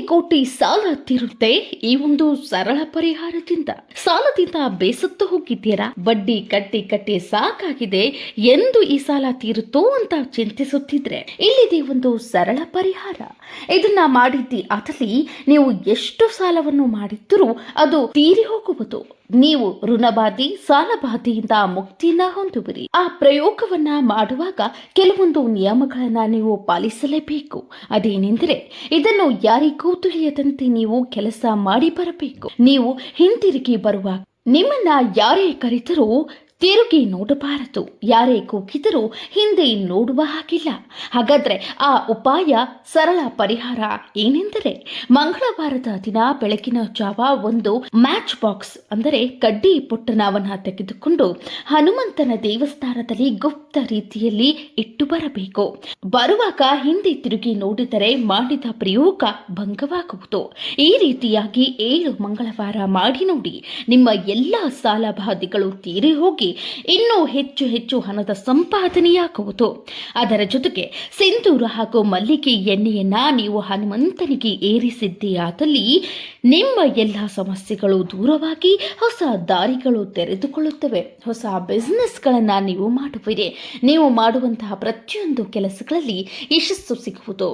ಕೋಟಿ ಕೋಟಿ ಸಾಲ ತೀರುತ್ತೆ ಈ ಒಂದು ಸರಳ ಪರಿಹಾರದಿಂದ. ಸಾಲದಿಂದ ಬೇಸತ್ತು ಹೋಗಿದ್ದೀರಾ? ಬಡ್ಡಿ ಕಟ್ಟಿ ಕಟ್ಟಿ ಸಾಕಾಗಿದೆ. ಎಂದು ಈ ಸಾಲ ತೀರುತ್ತೋ ಅಂತ ಚಿಂತಿಸುತ್ತಿದ್ರೆ. ಇಲ್ಲಿದೆ ಒಂದು ಸರಳ ಪರಿಹಾರ. ಇದನ್ನ ಮಾಡಿದ್ದಿ ಆದಲ್ಲಿ ನೀವು ಎಷ್ಟು ಸಾಲವನ್ನು ಮಾಡಿದ್ದರೂ ಅದು ತೀರಿ ಹೋಗುವುದು. ನೀವು ಋಣಬಾಧಿ, ಸಾಲಬಾಧೆಯಿಂದ ಮುಕ್ತಿಯನ್ನ ಹೊಂದುವಿರಿ. ಆ ಪ್ರಯೋಗವನ್ನ ಮಾಡುವಾಗ ಕೆಲವೊಂದು ನಿಯಮಗಳನ್ನ ನೀವು ಪಾಲಿಸಲೇಬೇಕು. ಅದೇನೆಂದರೆ, ಇದನ್ನು ಯಾರಿಗೂ ತಿಳಿಯದಂತೆ ನೀವು ಕೆಲಸ ಮಾಡಿ ಬರಬೇಕು. ನೀವು ಹಿಂತಿರುಗಿ ಬರುವಾಗ ನಿಮ್ಮನ್ನ ಯಾರೇ ಕರೆತರೂ ತಿರುಗಿ ನೋಡಬಾರದು. ಯಾರೇ ಕೂಗಿದರೂ ಹಿಂದೆ ನೋಡುವ ಹಾಗಿಲ್ಲ. ಹಾಗಾದ್ರೆ ಆ ಉಪಾಯ ಸರಳ ಪರಿಹಾರ ಏನೆಂದರೆ ಮಂಗಳವಾರದ ದಿನ ಬೆಳಕಿನ ಜಾವ ಒಂದು ಮ್ಯಾಚ್ ಬಾಕ್ಸ್, ಅಂದರೆ ಕಡ್ಡಿ ಪುಟ್ಟಣವನ್ನು ತೆಗೆದುಕೊಂಡು ಹನುಮಂತನ ದೇವಸ್ಥಾನದಲ್ಲಿ ಗುಪ್ತ ರೀತಿಯಲ್ಲಿ ಇಟ್ಟು ಬರಬೇಕು. ಬರುವಾಗ ಹಿಂದೆ ತಿರುಗಿ ನೋಡಿದರೆ ಮಾಡಿದ ಪ್ರಯೋಗ ಭಂಗವಾಗುವುದು. ಈ ರೀತಿಯಾಗಿ ಏಳು ಮಂಗಳವಾರ ಮಾಡಿ ನೋಡಿ ನಿಮ್ಮ ಎಲ್ಲ ಸಾಲ ಬಾಧೆಗಳು ತೀರಿ ಹೋಗಿ ಇನ್ನೂ ಹೆಚ್ಚು ಹೆಚ್ಚು ಹಣದ ಸಂಪಾದನೆಯಾಗುವುದು. ಅದರ ಜೊತೆಗೆ ಸಿಂಧೂರ ಹಾಗೂ ಮಲ್ಲಿಗೆ ಎಣ್ಣೆಯನ್ನ ನೀವು ಹನುಮಂತನಿಗೆ ಏರಿಸಿದ್ದೀಯಾದಲ್ಲಿ ನಿಮ್ಮ ಎಲ್ಲ ಸಮಸ್ಯೆಗಳು ದೂರವಾಗಿ ಹೊಸ ದಾರಿಗಳು ತೆರೆದುಕೊಳ್ಳುತ್ತವೆ. ಹೊಸ ಬಿಸ್ನೆಸ್ಗಳನ್ನು ನೀವು ಮಾಡುವಿರಿ. ನೀವು ಮಾಡುವಂತಹ ಪ್ರತಿಯೊಂದು ಕೆಲಸಗಳಲ್ಲಿ ಯಶಸ್ಸು ಸಿಗುವುದು.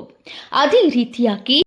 ಅದೇ ರೀತಿಯಾಗಿ